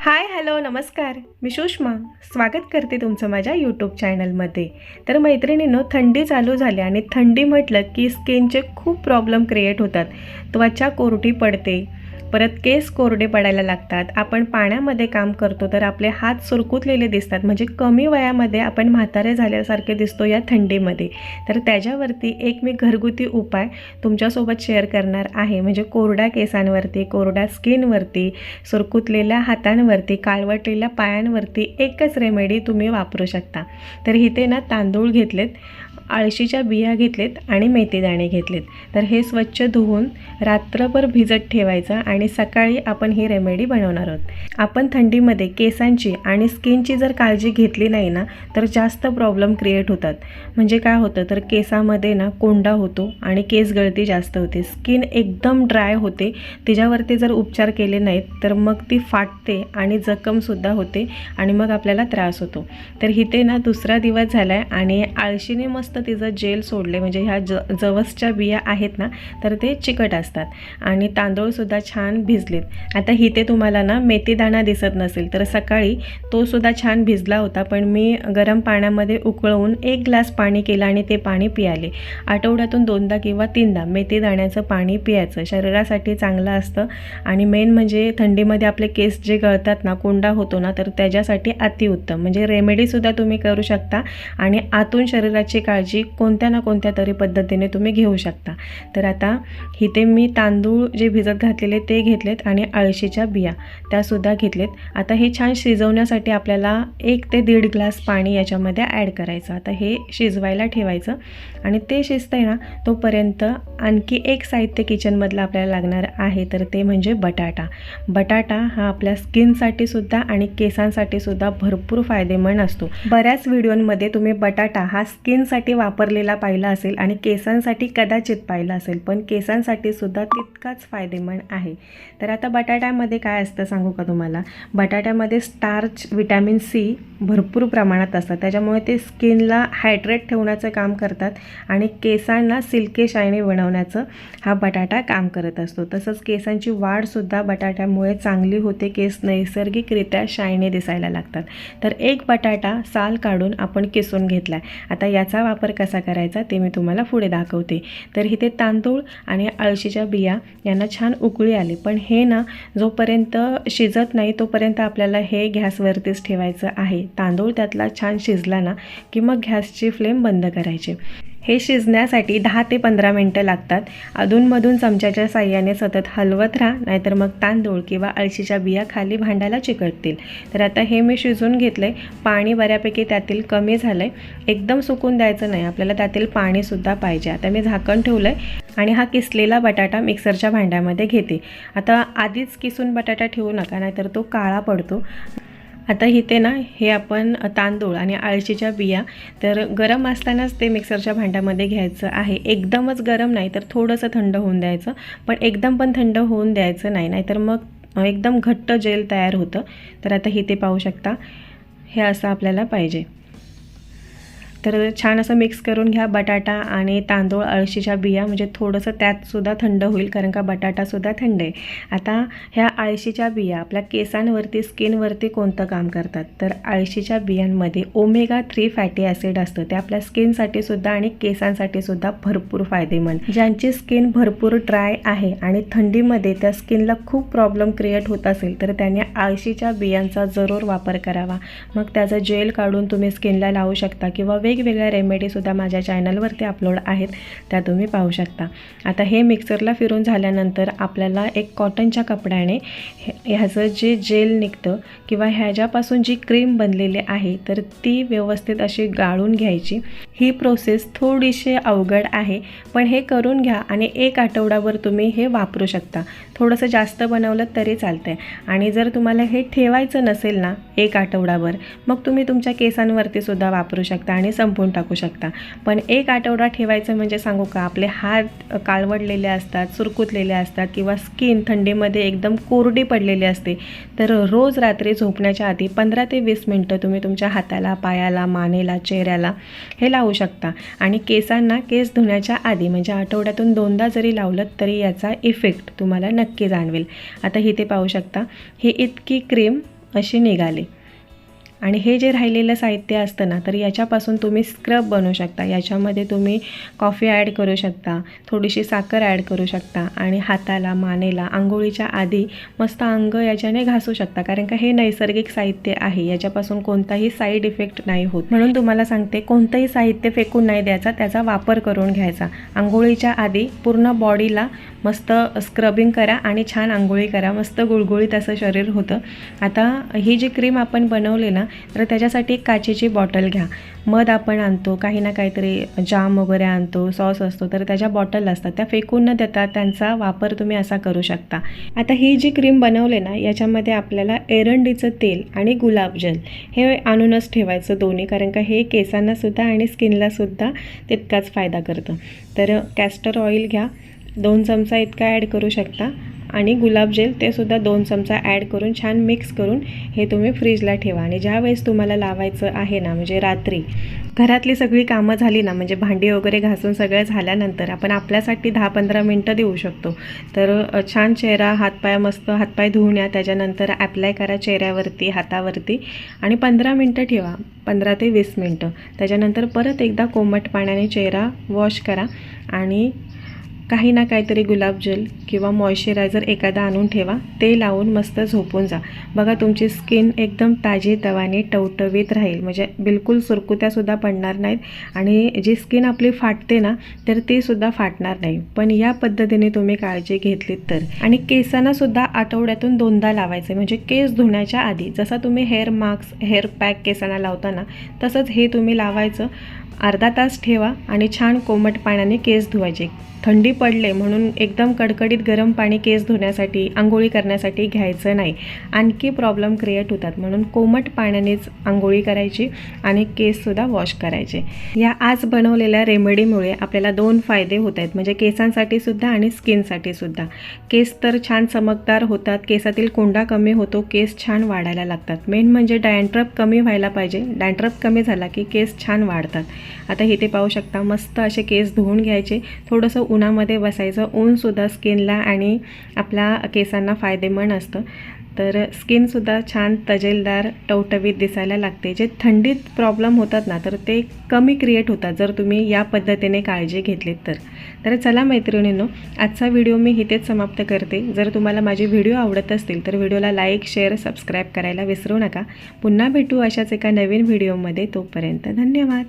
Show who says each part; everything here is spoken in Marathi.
Speaker 1: हाय हॅलो नमस्कार. मी सुषमा. स्वागत करते तुमचं माझ्या यूट्यूब चॅनलमध्ये तर मैत्रिणीनं थंडी चालू झाली आणि थंडी म्हटलं की स्किनचे खूप प्रॉब्लेम क्रिएट होतात. त्वचा कोरटी पडते. परत केस कोरडे पडायला लागतात. आपण पाण्यामध्ये काम करतो तर आपले हात सुरकुतलेले दिसतात. म्हणजे कमी वयामध्ये आपण म्हातारे झाल्यासारखे दिसतो या थंडीमध्ये. तर त्याच्यावरती एक मी घरगुती उपाय तुमच्यासोबत शेअर करणार आहे. म्हणजे कोरड्या केसांवरती कोरड्या स्किनवरती सुरकुतलेल्या हातांवरती काळवटलेल्या पायांवरती एकच रेमेडी तुम्ही वापरू शकता. तर इथे ना तांदूळ घेतलेत. आळशीच्या बिया घेतलेत आणि मेथीदाणे घेतलेत. तर हे स्वच्छ धुवून रात्रभर भिजत ठेवायचं आणि सकाळी आपण ही रेमेडी बनवणार आहोत. आपण थंडीमध्ये केसांची आणि स्किनची जर काळजी घेतली नाही ना तर जास्त प्रॉब्लेम क्रिएट होतात. म्हणजे काय होतं तर केसामध्ये ना कोंडा होतो आणि केस गळती जास्त होते. स्किन एकदम ड्राय होते. तिच्यावरती जर उपचार केले नाहीत तर मग ती फाटते आणि जखमसुद्धा होते आणि मग आपल्याला त्रास होतो. तर इथे ना दुसरा दिवस झाला आहे आणि आळशीने मस्त तिचं जेल सोडले म्हणजे ह्या ज जवसच्या बिया आहेत ना तर ते चिकट असतात. आणि तांदूळसुद्धा छान भिजलेत. आता इथे तुम्हाला ना मेथीदाणा दिसत नसेल तर सकाळी तो सुद्धा छान भिजला होता. पण मी गरम पाण्यामध्ये उकळवून एक ग्लास पाणी केलं आणि ते पाणी पियाले. आठवड्यातून दोनदा किंवा तीनदा मेथीदाण्याचं पाणी पियायचं शरीरासाठी चांगलं असतं. आणि मेन म्हणजे थंडीमध्ये आपले केस जे गळतात ना कोंडा होतो ना तर त्याच्यासाठी अतिउत्तम. म्हणजे रेमेडीसुद्धा तुम्ही करू शकता. आणि आतून शरीराची काळजी कोणत्या ना कोणत्या तरी पद्धतीने तुम्ही घेऊ शकता. तर आता इथे मी तांदूळ जे भिजत घातलेले ते घेतलेत आणि अळशीच्या बिया त्यासुद्धा घेतलेत. आता हे छान शिजवण्यासाठी आपल्याला एक ते दीड ग्लास पाणी याच्यामध्ये ॲड करायचं. आता हे शिजवायला ठेवायचं आणि ते शिजतंय ना तोपर्यंत आणखी एक साहित्य किचनमधलं आपल्याला लागणार आहे तर ते म्हणजे बटाटा. बटाटा हा आपल्या स्किनसाठी सुद्धा आणि केसांसाठी सुद्धा भरपूर फायदेमंद असतो. बऱ्याच व्हिडिओंमध्ये तुम्ही बटाटा हा स्किनसाठी वापरलेला पाहिला असेल आणि केसांसाठी कदाचित पाहिला असेल पण केसांसाठी सुद्धा तितकाच फायदेमंद आहे. तर आता बटाट्यामध्ये काय असतं सांगू का तुम्हाला? बटाट्यामध्ये स्टार्च विटॅमिन सी भरपूर प्रमाणात असतात. त्याच्यामुळे ते स्किनला हायड्रेट ठेवण्याचं काम करतात आणि केसांना सिल्के शायनी बनवण्याचं हा बटाटा काम करत असतो. तसंच केसांची वाढसुद्धा बटाट्यामुळे चांगली होते. केस नैसर्गिकरित्या शायनी दिसायला लागतात. तर एक बटाटा साल काढून आपण किसून घेतला आता याचा वापर कसा करायचा ते मी तुम्हाला पुढे दाखवते. तर इथे तांदूळ आणि अळशीच्या बिया यांना छान उकळी आली. पण हे ना जोपर्यंत शिजत नाही तोपर्यंत आपल्याला हे गॅसवरतीच ठेवायचं आहे. तांदूळ त्यातला छान शिजला ना की मग गॅसची फ्लेम बंद करायची. हे शिजण्यासाठी दहा ते पंधरा मिनटं लागतात. अधूनमधून चमच्याच्या साह्याने सतत हलवत राहा नाहीतर मग तांदूळ किंवा अळशीच्या बिया खाली भांड्याला चिकटतील. तर आता हे मी शिजवून घेतलं आहे पाणी बऱ्यापैकी त्यातील कमी झालं आहे एकदम सुकून द्यायचं नाही. आपल्याला त्यातील पाणीसुद्धा पाहिजे. आता मी झाकण ठेवलं आहे आणि हा किसलेला बटाटा मिक्सरच्या भांड्यामध्ये घेते. आता आधीच किसून बटाटा ठेवू नका नाहीतर तो काळा पडतो. आता इथे ना हे आपण तांदूळ आणि आळशीच्या बिया तर गरम असतानाच ते मिक्सरच्या भांड्यामध्ये घ्यायचं आहे. एकदमच गरम नाही तर थोडंसं थंड होऊन द्यायचं. पण एकदम पण थंड होऊन द्यायचं नाही नाहीतर मग एकदम घट्ट जेल तयार होतं. तर आता इथे पाहू शकता हे असं आपल्याला पाहिजे. तर छान असं मिक्स करून घ्या बटाटा आणि तांदूळ अळशीच्या बिया. म्हणजे थोडंसं त्यातसुद्धा थंड होईल कारण का बटाटासुद्धा थंड आहे. आता ह्या अळशीच्या बिया आपल्या केसांवरती स्किनवरती कोणतं काम करतात? तर अळशीच्या बियांमध्ये ओमेगा थ्री फॅटी ॲसिड असतं. ते आपल्या स्किनसाठी सुद्धा आणि केसांसाठी सुद्धा भरपूर फायदेमंद. ज्यांची स्किन भरपूर ड्राय आहे आणि थंडीमध्ये त्या स्किनला खूप प्रॉब्लेम क्रिएट होत असेल तर त्याने आळशीच्या बियांचा जरूर वापर करावा. मग त्याचं जेल काढून तुम्ही स्किनला लावू शकता किंवा वेगवेगळ्या रेमेडीसुद्धा माझ्या चॅनलवरती अपलोड आहेत त्या तुम्ही पाहू शकता. आता हे मिक्सरला फिरून झाल्यानंतर आपल्याला एक कॉटनच्या कपड्याने ह्याचं जे जेल निघतं किंवा ह्याच्यापासून जी क्रीम बनलेली आहे तर ती व्यवस्थित अशी गाळून घ्यायची. ही प्रोसेस थोडीशी अवघड आहे पण हे करून घ्या आणि एक आठवडाभर तुम्ही हे वापरू शकता. थोडंसं जास्त बनवलं तरी चालतंय. आणि जर तुम्हाला हे ठेवायचं नसेल ना एक आठवडाभर मग तुम्ही तुमच्या केसांवरती सुद्धा वापरू शकता आणि संपवून टाकू शकता. पण एक आठवडा ठेवायचं म्हणजे सांगू का आपले हात काळवडलेले असतात सुरकुतलेले असतात किंवा स्किन थंडीमध्ये एकदम कोरडी पडलेली असते तर रोज रात्री झोपण्याच्या आधी पंधरा ते वीस मिनटं तुम्ही तुमच्या हाताला पायाला मानेला चेहऱ्याला हे लावू शकता. आणि केसांना केस धुण्याच्या आधी म्हणजे आठवड्यातून दोनदा जरी लावलं तरी याचा इफेक्ट तुम्हाला नक्की जाणवेल. आता इथे पाहू शकता ही इतकी क्रीम अशी निघाली. आणि हे जे राहिलेलं साहित्य असतं ना तर याच्यापासून तुम्ही स्क्रब बनवू शकता. याच्यामध्ये तुम्ही कॉफी ॲड करू शकता थोडीशी साखर ॲड करू शकता आणि हाताला मानेला आंघोळीच्या आधी मस्त अंग याच्याने घासू शकता. कारण का हे नैसर्गिक साहित्य आहे याच्यापासून कोणताही साईड इफेक्ट नाही होत. म्हणून तुम्हाला सांगते कोणतंही साहित्य फेकून नाही द्यायचा त्याचा वापर करून घ्यायचा. आंघोळीच्या आधी पूर्ण बॉडीला मस्त स्क्रबिंग करा आणि छान आंघोळी करा. मस्त गुळगुळीत असं शरीर होतं. आता ही जी क्रीम आपण बनवली ना तर त्याच्यासाठी एक काचेची बॉटल घ्या. मध आपण आणतो काही ना काहीतरी जाम वगैरे आणतो सॉस असतो तर त्याच्या बॉटल असतात त्या फेकून न देता त्यांचा वापर तुम्ही असा करू शकता. आता ही जी क्रीम बनवले ना याच्यामध्ये आपल्याला एरंडीचं तेल आणि गुलाबजल हे आणूनच ठेवायचं दोन्ही कारण का हे केसांनासुद्धा आणि स्किनलासुद्धा तितकाच फायदा करतं. तर कॅस्टर ऑइल घ्या. दोन चमचा इतका ॲड करू शकता. आणि गुलाबजेल ते सुद्धा दोन चमचा ॲड करून छान मिक्स करून हे तुम्ही फ्रीजला ठेवा. आणि ज्यावेळेस तुम्हाला लावायचं आहे ना म्हणजे रात्री घरातली सगळी कामं झाली ना म्हणजे भांडी वगैरे घासून सगळं झाल्यानंतर आपण आपल्यासाठी दहा पंधरा मिनटं देऊ शकतो. तर छान चेहरा हातपाय मस्त हातपाय धुवून या. त्याच्यानंतर ॲप्लाय करा चेहऱ्यावरती हातावरती. आणि पंधरा मिनटं ठेवा. पंधरा ते वीस मिनटं. त्याच्यानंतर परत एकदा कोमट पाण्याने चेहरा वॉश करा. आणि काही ना काहीतरी गुलाबजल किंवा मॉइश्चरायझर एखादा आणून ठेवा. ते लावून मस्त झोपून जा. बघा तुमची स्किन एकदम ताजी तवाने टवटवीत राहील. म्हणजे बिलकुल सुरकुत्यासुद्धा पडणार नाहीत. आणि जी स्किन आपली फाटते ना तर तीसुद्धा फाटणार नाही. पण या पद्धतीने तुम्ही काळजी घेतलीत तर. आणि केसांनासुद्धा आठवड्यातून दोनदा लावायचे म्हणजे केस धुण्याच्या आधी जसा तुम्ही हेअर मास्क हेअर पॅक केसांना लावताना तसंच हे तुम्ही लावायचं. अर्धा तास ठेवा आणि छान कोमट पाण्याने केस धुवायचे. थंडी पडले म्हणून एकदम कडकडीत गरम पाणी केस धुण्यासाठी आंघोळी करण्यासाठी घ्यायचं नाही. आणखी प्रॉब्लेम क्रिएट होतात म्हणून कोमट पाण्यानेच आंघोळी करायची आणि केससुद्धा वॉश करायचे. या आज बनवलेल्या रेमेडीमुळे आपल्याला दोन फायदे होत आहेत म्हणजे केसांसाठी सुद्धा आणि स्किनसाठी सुद्धा. केस तर छान चमकदार होतात केसातील कोंडा कमी होतो केस छान वाढायला लागतात. मेन म्हणजे डॅन्ड्रफ कमी व्हायला पाहिजे. डॅन्ड्रफ कमी झाला की केस छान वाढतात. आता इथे पाहू शकता मस्त असे केस धुवून घ्यायचे. थोडंसं उन्हामध्ये बसायचं. ऊनसुद्धा स्किनला आणि आपल्या केसांना फायदेमंद असतं. तर स्किनसुद्धा छान तजेलदार टवटवीत दिसायला लागते. जे थंडीत प्रॉब्लेम होतात ना तर ते कमी क्रिएट होतात जर तुम्ही या पद्धतीने काळजी घेतलीत तर. तर चला मैत्रिणींनो आजचा व्हिडिओ मी इथेच समाप्त करते. जर तुम्हाला माझे व्हिडिओ आवडत असतील तर व्हिडिओला लाईक शेअर सबस्क्राईब करायला विसरू नका. पुन्हा भेटू अशाच एका नवीन व्हिडिओमध्ये तोपर्यंत धन्यवाद.